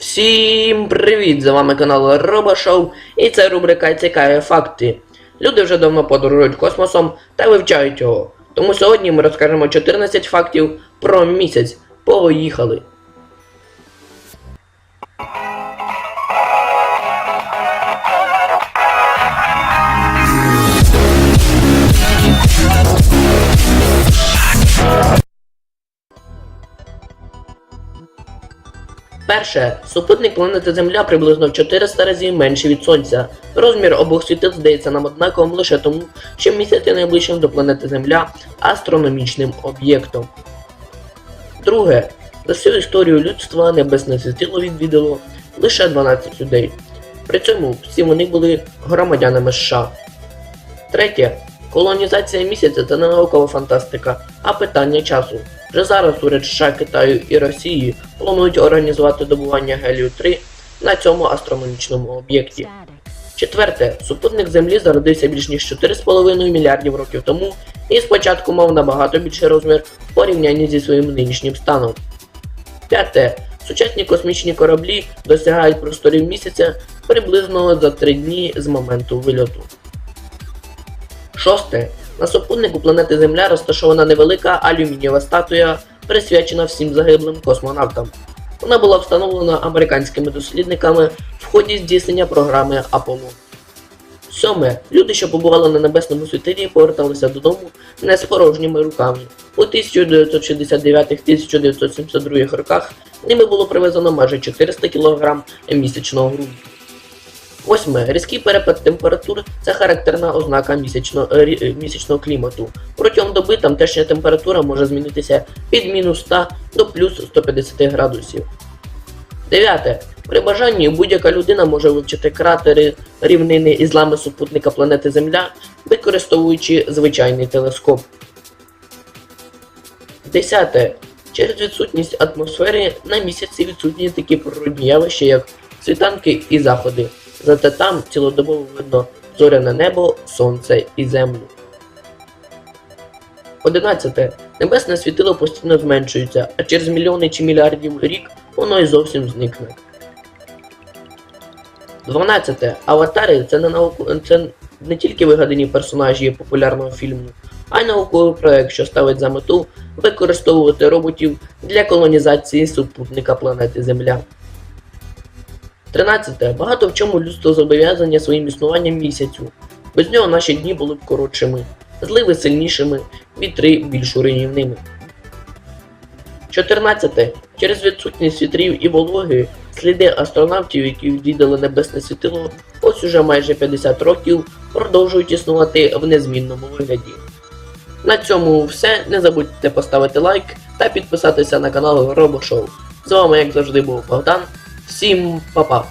Всім привіт! З вами канал Робошоу і це рубрика Цікаві факти. Люди вже давно подорожують космосом та вивчають його. Тому сьогодні ми розкажемо 14 фактів про місяць. Поїхали! Перше, супутник планети Земля приблизно в 400 разів менший від Сонця. Розмір обох світил здається нам однаковим лише тому, що місяць є найближчим до планети Земля астрономічним об'єктом. Друге, за всю історію людства небесне світило відвідало лише 12 людей. При цьому всі вони були громадянами США. Третє. Колонізація місяця це не наукова фантастика, а питання часу. Вже зараз уряд США, Китаю і Росії планують організувати добування гелію 3 на цьому астрономічному об'єкті. Четверте, супутник Землі зародився більш ніж 4,5 мільярдів років тому і спочатку мав набагато більший розмір в порівнянні зі своїм нинішнім станом. П'яте. Сучасні космічні кораблі досягають просторів місяця приблизно за 3 дні з моменту вильоту. Шосте. На супутнику планети Земля розташована невелика алюмінієва статуя, присвячена всім загиблим космонавтам. Вона була встановлена американськими дослідниками в ході здійснення програми Аполлон. Сьоме. Люди, що побували на небесному світилі, поверталися додому не з порожніми руками. У 1969-1972 роках ними було привезено майже 400 кг місячного ґрунту. Восьме. Різкий перепад температур це характерна ознака місячно, е, е, місячного клімату. Протягом доби тамтешня температура може змінитися від мінус 100 до плюс 150 градусів. Дев'яте. При бажанні будь-яка людина може вивчити кратери, рівнини і злами супутника планети Земля, використовуючи звичайний телескоп. Десяте. Через відсутність атмосфери на місяці відсутні такі природні явища, як світанки і заходи. Зате там цілодобово видно зоряне небо, сонце і землю. 11. Небесне світило постійно зменшується, а через мільйони чи мільярдів рік воно й зовсім зникне. 12. Аватари це не науку... це не тільки вигадані персонажі популярного фільму, а й науковий проект, що ставить за мету використовувати роботів для колонізації супутника планети Земля. 13. Багато в чому людство зобов'язання своїм існуванням місяцю. Без нього наші дні були б коротшими, зливи сильнішими, вітри більш руйнівними. 14. Через відсутність вітрів і вологи сліди астронавтів, які відвідали небесне світило, ось уже майже 50 років продовжують існувати в незмінному вигляді. На цьому все. Не забудьте поставити лайк та підписатися на канал Робошоу. З вами, як завжди, був Богдан. Всім па-па!